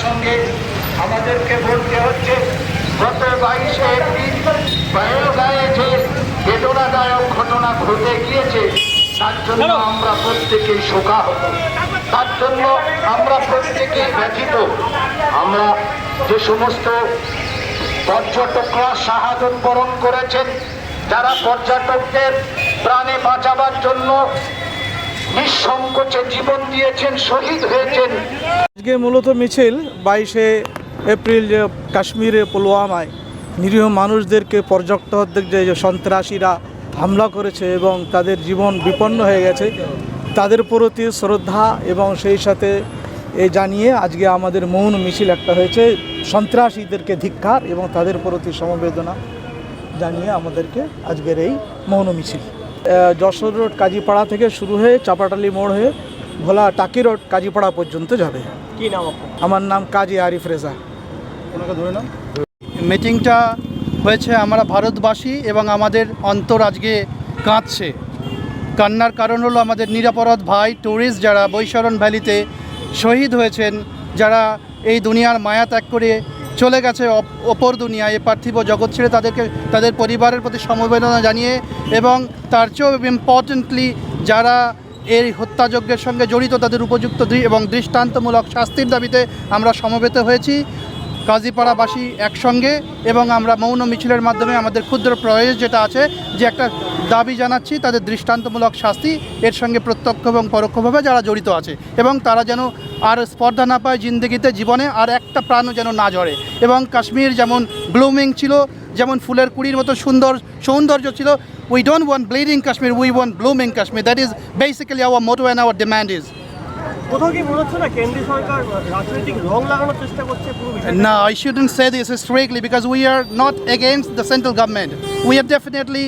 সঙ্গে আমাদেরকে বলতে হচ্ছে গত বাইশে এপ্রিল বায়োগায়ে যে বেদনাদায়ক ঘটনা ঘটে গিয়েছে তার জন্য আমরা প্রত্যেকেই শোকা তার জন্য আমরা প্রত্যেকেই ব্যথিত। আমরা যে সমস্ত পর্যটকরা শাহাদত বরণ করেছেন। যারা পর্যটকদের প্রাণে বাঁচাবার জন্য নিঃসংকোচে জীবন দিয়েছেন, শহীদ হয়েছেন। আজকে মূলত মিছিল বাইশে এপ্রিল যে কাশ্মীরে পুলওয়ামায় নিরীহ মানুষদেরকে পর্যটকদের যে সন্ত্রাসীরা হামলা করেছে এবং তাদের জীবন বিপন্ন হয়ে গেছে, তাদের প্রতি শ্রদ্ধা এবং সেই সাথে এ জানিয়ে আজকে আমাদের মৌন মিছিল একটা হয়েছে। সন্ত্রাসীদেরকে ধিক্কার এবং তাদের প্রতি সমবেদনা জানিয়ে আমাদেরকে আজকের এই মৌন মিছিল। যশোর রোড কাজীপাড়া থেকে শুরু হয়ে চাপাটালি মোড় হয়ে ভোলা টাকি রোড কাজীপাড়া পর্যন্ত যাবে। কি নাম আমার নাম কাজী আরিফ রেজা। মিটিংটা হয়েছে আমরা ভারতবাসী এবং আমাদের অন্তর আজকে কাঁদছে। কান্নার কারণ হলো আমাদের নিরাপরাধ ভাই ট্যুরিস্ট যারা বৈশরণ ভ্যালিতে শহীদ হয়েছেন, যারা এই দুনিয়ার মায়া ত্যাগ করে চলে গেছে অপ- অপর দুনিয়ায় এ পার্থিব জগৎ ছেড়ে তাদেরকে, তাদের পরিবারের প্রতি সমবেদনা জানিয়ে এবং তার চেয়েও ইম্পর্টেন্টলি যারা এই হত্যাযজ্ঞের সঙ্গে জড়িত, তাদের উপযুক্ত এবং দৃষ্টান্তমূলক শাস্তির দাবিতে আমরা সমবেত হয়েছি। কাজীপাড়াবাসী একসঙ্গে এবং আমরা মৌন মিছিলের মাধ্যমে আমাদের ক্ষুদ্র প্রয়াস যেটা আছে, যে একটা দাবি জানাচ্ছি, তাদের দৃষ্টান্তমূলক শাস্তি, এর সঙ্গে প্রত্যক্ষ এবং পরোক্ষভাবে যারা জড়িত আছে এবং তারা যেন আর স্পর্ধা না পায় জিন্দগিতে জীবনে, আর একটা প্রাণও যেন না ঝরে। এবং কাশ্মীর যেমন ব্লুমিং ছিল, যেমন ফুলের কুড়ির মতো সুন্দর সৌন্দর্য ছিল we don't want bleeding Kashmir we want blooming Kashmir that is basically our motto and our demand is কোথাও কি মনে হচ্ছে না কেন্দ্রীয় সরকার রাজনৈতিক রং লাগানোর চেষ্টা করছে পুরো বিষয়টা? No, I shouldn't say this strictly because we are not against the central government. We are definitely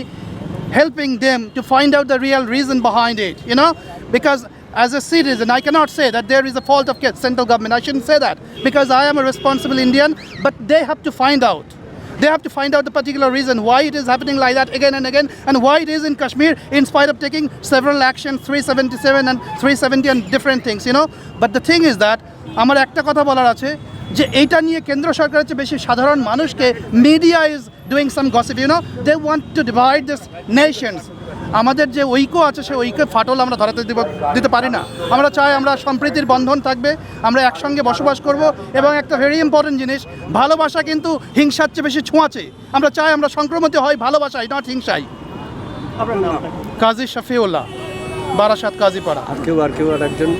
helping them to find out the real reason behind it, you know? Because as a citizen, I cannot say that there is a fault of central government. I shouldn't say that because I am a responsible Indian, but they have to find out. They have to find out the particular reason why it is happening like that again and again, and why it is in Kashmir, in spite of taking several actions, 377 and 370 and different things, you know. But the thing is that আমার একটা কথা বলার আছে যে এইটা নিয়ে কেন্দ্র সরকারের চেয়ে বেশি সাধারণ মানুষকে media is doing some gossip you know they want to divide this nations আমাদের যে ঐক্য আছে সেই ঐক্য ফাটল আমরা ধরাতে দিব দিতে পারি না। আমরা চাই আমরা সম্প্রীতির বন্ধন থাকবে আমরা একসঙ্গে বসবাস করব এবং একটা ভেরি ইম্পর্টেন্ট জিনিস ভালোবাসা কিন্তু হিংসার চেয়ে বেশি ছোঁয়াচে। আমরা চাই আমরা সংক্রমিত হয় ভালোবাসাই নট হিংসাই। কাজী শফিউল্লাহ বারাসাত কাজীপাড়া। আর কেউ আর কেউ আর একজন